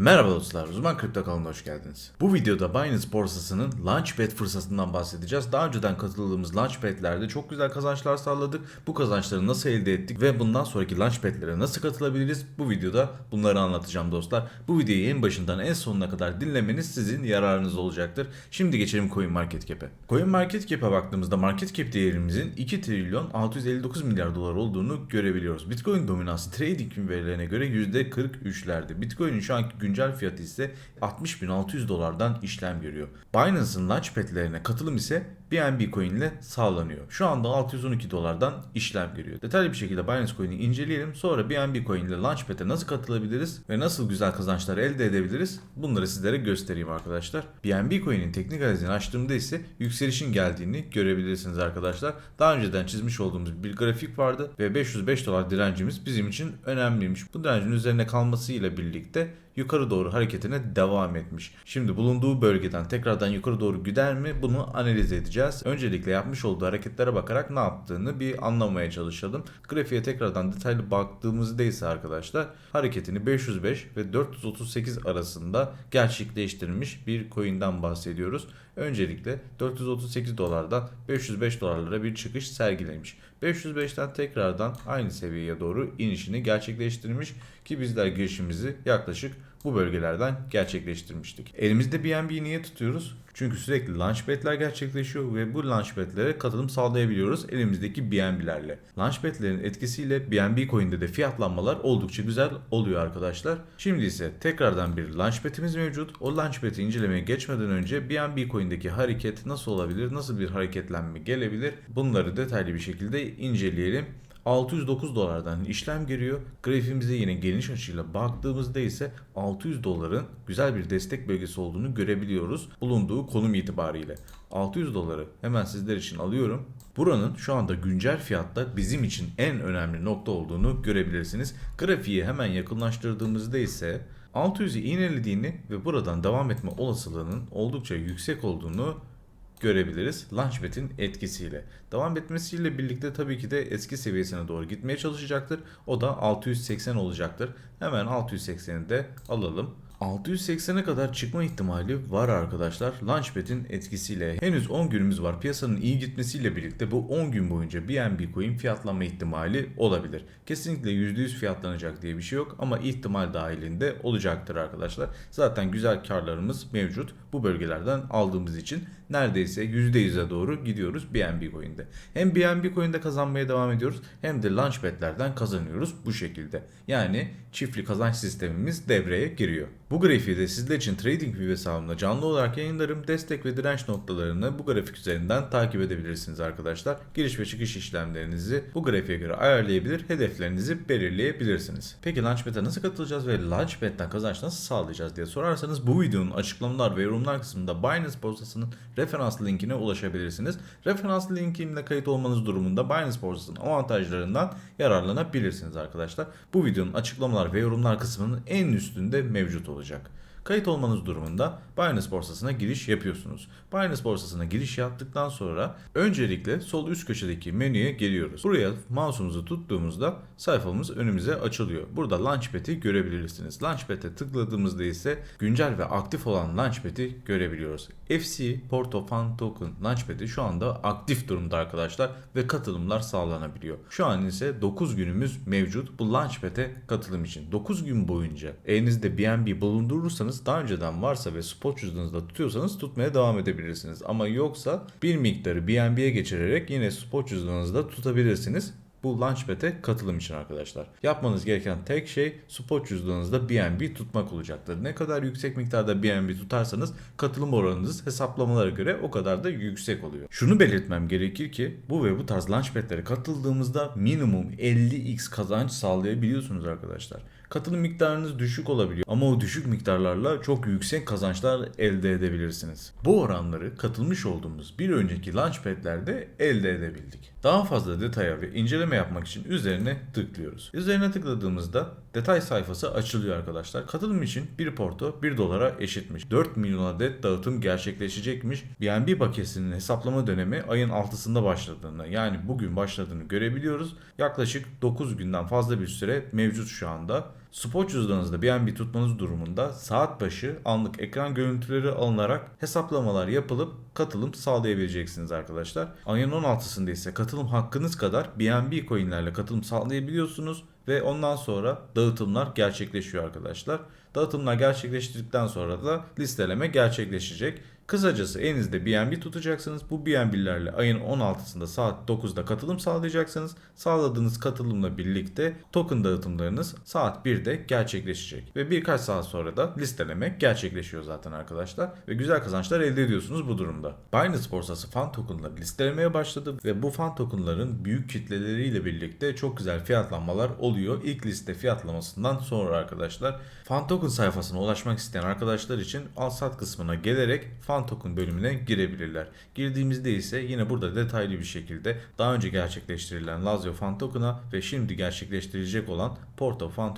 Merhaba dostlar, Uzman Kripto kanalına hoş geldiniz. Bu videoda Binance borsasının Launchpad fırsatından bahsedeceğiz. Daha önceden katıldığımız Launchpad'lerde çok güzel kazançlar sağladık. Bu kazançları nasıl elde ettik ve bundan sonraki Launchpad'lere nasıl katılabiliriz? Bu videoda bunları anlatacağım dostlar. Bu videoyu en başından en sonuna kadar dinlemeniz sizin yararınız olacaktır. Şimdi geçelim CoinMarketCap'e. CoinMarketCap'e baktığımızda market cap değerimizin 2 trilyon 659 milyar dolar olduğunu görebiliyoruz. Bitcoin dominansı trading verilerine göre %43'lerde. Bitcoin'in şu anki güncel fiyatı ise 60.600 dolardan işlem görüyor. Binance'ın launchpad'lerine katılım ise BNB Coin ile sağlanıyor. Şu anda 612 dolardan işlem görüyor. Detaylı bir şekilde Binance Coin'i inceleyelim. Sonra BNB Coin ile Launchpad'e nasıl katılabiliriz ve nasıl güzel kazançlar elde edebiliriz? Bunları sizlere göstereyim arkadaşlar. BNB Coin'in teknik analizini açtığımda ise yükselişin geldiğini görebilirsiniz arkadaşlar. Daha önceden çizmiş olduğumuz bir grafik vardı ve 505 dolar direncimiz bizim için önemliymiş. Bu direncin üzerine kalmasıyla birlikte yukarı doğru hareketine devam etmiş. Şimdi bulunduğu bölgeden tekrardan yukarı doğru gider mi bunu analiz edeceğiz. Öncelikle yapmış olduğu hareketlere bakarak ne yaptığını bir anlamaya çalışalım. Grafiğe tekrardan detaylı baktığımızda ise arkadaşlar hareketini 505 ve 438 arasında gerçekleştirmiş bir coin'den bahsediyoruz. Öncelikle 438 dolardan 505 dolarlara bir çıkış sergilemiş. 505'ten tekrardan aynı seviyeye doğru inişini gerçekleştirmiş ki bizler girişimizi yaklaşık bu bölgelerden gerçekleştirmiştik. Elimizde BNB'yi niye tutuyoruz? Çünkü sürekli launchpad'ler gerçekleşiyor ve bu launchpad'lere katılım sağlayabiliyoruz elimizdeki BNB'lerle. Launchpad'lerin etkisiyle BNB coin'de de fiyatlanmalar oldukça güzel oluyor arkadaşlar. Şimdi ise tekrardan bir launchpad'imiz mevcut. O launchpad'i incelemeye geçmeden önce BNB coin'deki hareket nasıl olabilir, nasıl bir hareketlenme gelebilir bunları detaylı bir şekilde inceleyelim. 609 dolardan işlem giriyor. Grafiğimize yine geniş açıyla baktığımızda ise 600 doların güzel bir destek bölgesi olduğunu görebiliyoruz bulunduğu konum itibariyle. 600 doları hemen sizler için alıyorum. Buranın şu anda güncel fiyatta bizim için en önemli nokta olduğunu görebilirsiniz. Grafiği hemen yakınlaştırdığımızda ise 600'ü iğnelediğini ve buradan devam etme olasılığının oldukça yüksek olduğunu görebiliriz Launchpad'in etkisiyle. Devam etmesiyle birlikte tabii ki de eski seviyesine doğru gitmeye çalışacaktır. O da 680 olacaktır. Hemen 680'i de alalım. 680'e kadar çıkma ihtimali var arkadaşlar Launchpad'in etkisiyle. Henüz 10 günümüz var. Piyasanın iyi gitmesiyle birlikte bu 10 gün boyunca BNB coin fiyatlanma ihtimali olabilir. Kesinlikle %100 fiyatlanacak diye bir şey yok ama ihtimal dahilinde olacaktır arkadaşlar. Zaten güzel karlarımız mevcut. Bu bölgelerden aldığımız için neredeyse %100'e doğru gidiyoruz BNB coin'de. Hem BNB coin'de kazanmaya devam ediyoruz hem de Launchpad'lerden kazanıyoruz bu şekilde. Yani çiftli kazanç sistemimiz devreye giriyor. Bu grafiği sizler için TradingView hesabımda canlı olarak yayınlarım. Destek ve direnç noktalarını bu grafik üzerinden takip edebilirsiniz arkadaşlar. Giriş ve çıkış işlemlerinizi bu grafiğe göre ayarlayabilir, hedeflerinizi belirleyebilirsiniz. Peki Launchpad'e nasıl katılacağız ve Launchpad'den kazanç nasıl sağlayacağız diye sorarsanız bu videonun açıklamalar ve yorumlar kısmında Binance borsasının referans linkine ulaşabilirsiniz. Referans linkimle kayıt olmanız durumunda Binance borsasının avantajlarından yararlanabilirsiniz arkadaşlar. Bu videonun açıklamalar ve yorumlar kısmının en üstünde mevcut olacak. Kayıt olmanız durumunda Binance borsasına giriş yapıyorsunuz. Binance borsasına giriş yaptıktan sonra öncelikle sol üst köşedeki menüye geliyoruz. Buraya mouse'umuzu tuttuğumuzda sayfamız önümüze açılıyor. Burada Launchpad'i görebilirsiniz. Launchpad'e tıkladığımızda ise güncel ve aktif olan Launchpad'i görebiliyoruz. FC Porto Fan Token Launchpad'i şu anda aktif durumda arkadaşlar ve katılımlar sağlanabiliyor. Şu an ise 9 günümüz mevcut bu Launchpad'e katılım için. 9 gün boyunca elinizde BNB bulundurursanız daha önceden varsa ve spot cüzdanınızda tutuyorsanız tutmaya devam edebilirsiniz. Ama yoksa bir miktarı BNB'ye geçirerek yine spot cüzdanınızda tutabilirsiniz. Bu Launchpad'e katılım için arkadaşlar. Yapmanız gereken tek şey spot cüzdanınızda BNB tutmak olacaktır. Ne kadar yüksek miktarda BNB tutarsanız katılım oranınız hesaplamalara göre o kadar da yüksek oluyor. Şunu belirtmem gerekir ki bu ve bu tarz Launchpad'lere katıldığımızda minimum 50x kazanç sağlayabiliyorsunuz arkadaşlar. Katılım miktarınız düşük olabiliyor ama o düşük miktarlarla çok yüksek kazançlar elde edebilirsiniz. Bu oranları katılmış olduğumuz bir önceki Launchpad'lerde elde edebildik. Daha fazla detaya ve inceleme yapmak için üzerine tıklıyoruz. Üzerine tıkladığımızda detay sayfası açılıyor arkadaşlar. Katılım için bir porto 1 dolara eşitmiş. 4 milyon adet dağıtım gerçekleşecekmiş. BNB paketinin hesaplama dönemi ayın 6'sında başladığını yani bugün başladığını görebiliyoruz. Yaklaşık 9 günden fazla bir süre mevcut şu anda. Spot cüzdanınızda BNB tutmanız durumunda saat başı anlık ekran görüntüleri alınarak hesaplamalar yapılıp katılım sağlayabileceksiniz arkadaşlar. Ayın 16'sında ise katılım hakkınız kadar BNB coinlerle katılım sağlayabiliyorsunuz ve ondan sonra dağıtımlar gerçekleşiyor arkadaşlar. Dağıtımlar gerçekleştirdikten sonra da listeleme gerçekleşecek. Kısacası elinizde BNB tutacaksınız. Bu BNB'lerle ayın 16'sında saat 9'da katılım sağlayacaksınız. Sağladığınız katılımla birlikte token dağıtımlarınız saat 1'de gerçekleşecek. Ve birkaç saat sonra da listeleme gerçekleşiyor zaten arkadaşlar. Ve güzel kazançlar elde ediyorsunuz bu durumda. Binance borsası fan tokenları listelemeye başladı ve bu fan tokenların büyük kitleleriyle birlikte çok güzel fiyatlanmalar oluyor. İlk liste fiyatlamasından sonra arkadaşlar. Fan token sayfasına ulaşmak isteyen arkadaşlar için al sat kısmına gelerek fan token bölümüne girebilirler. Girdiğimizde ise yine burada detaylı bir şekilde daha önce gerçekleştirilen Lazio fan token'a ve şimdi gerçekleştirilecek olan Porto fan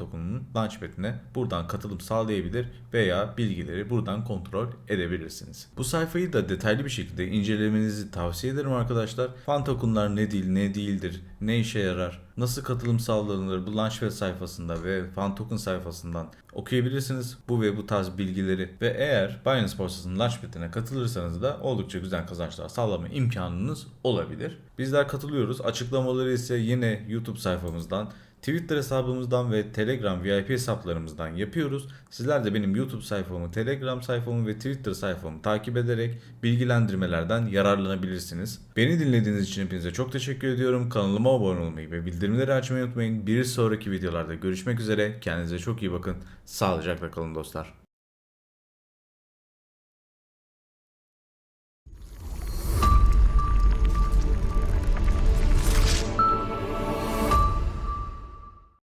launchpad'ine buradan katılım sağlayabilir veya bilgileri buradan kontrol edebilirsiniz. Bu sayfayı da detaylı bir şekilde incelemenizi tavsiye ederim arkadaşlar. Fan token'lar ne değil, ne değildir, ne işe yarar, nasıl katılım sağlanır bu Launchpad sayfasında ve Fan Token sayfasından okuyabilirsiniz bu ve bu tarz bilgileri ve eğer Binance borsasının Launchpad'ine katılırsanız da oldukça güzel kazançlar sağlama imkanınız olabilir. Bizler katılıyoruz. Açıklamaları ise yine YouTube sayfamızdan Twitter hesabımızdan ve Telegram VIP hesaplarımızdan yapıyoruz. Sizler de benim YouTube sayfamı, Telegram sayfamı ve Twitter sayfamı takip ederek bilgilendirmelerden yararlanabilirsiniz. Beni dinlediğiniz için hepinize çok teşekkür ediyorum. Kanalıma abone olmayı ve bildirimleri açmayı unutmayın. Bir sonraki videolarda görüşmek üzere. Kendinize çok iyi bakın. Sağlıcakla kalın dostlar.